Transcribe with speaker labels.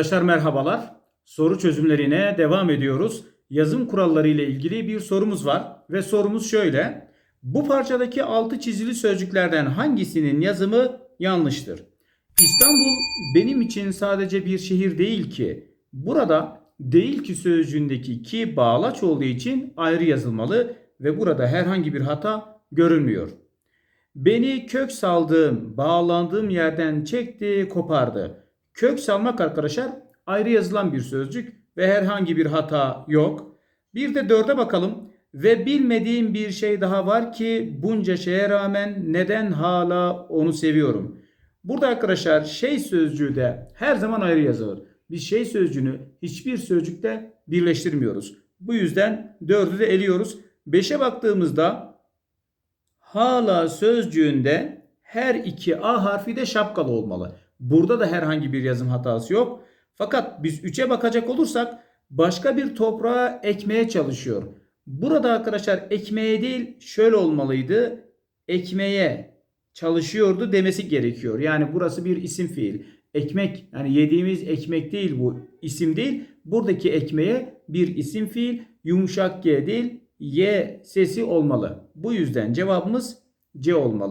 Speaker 1: Arkadaşlar merhabalar. Soru çözümlerine devam ediyoruz. Yazım kuralları ile ilgili bir sorumuz var ve sorumuz şöyle. Bu parçadaki altı çizili sözcüklerden hangisinin yazımı yanlıştır? İstanbul benim için sadece bir şehir değil ki. Burada değil ki sözcüğündeki ki bağlaç olduğu için ayrı yazılmalı ve burada herhangi bir hata görülmüyor. Beni kök saldığım, bağlandığım yerden çekti, kopardı. Kök salmak arkadaşlar ayrı yazılan bir sözcük ve herhangi bir hata yok. Bir de dörde bakalım. Ve bilmediğim bir şey daha var ki bunca şeye rağmen neden hala onu seviyorum. Burada arkadaşlar şey sözcüğü de her zaman ayrı yazılır. Biz şey sözcüğünü hiçbir sözcükte birleştirmiyoruz. Bu yüzden dördü de eliyoruz. Beşe baktığımızda hala sözcüğünde her iki A harfi de şapkalı olmalı. Burada da herhangi bir yazım hatası yok. Fakat biz 3'e bakacak olursak başka bir toprağa ekmeye çalışıyor. Burada arkadaşlar ekmeğe değil şöyle olmalıydı. Ekmeğe çalışıyordu demesi gerekiyor. Yani burası bir isim fiil. Ekmek yani yediğimiz ekmek değil bu isim değil. Buradaki ekmeğe bir isim fiil yumuşak G değil Y sesi olmalı. Bu yüzden cevabımız C olmalı.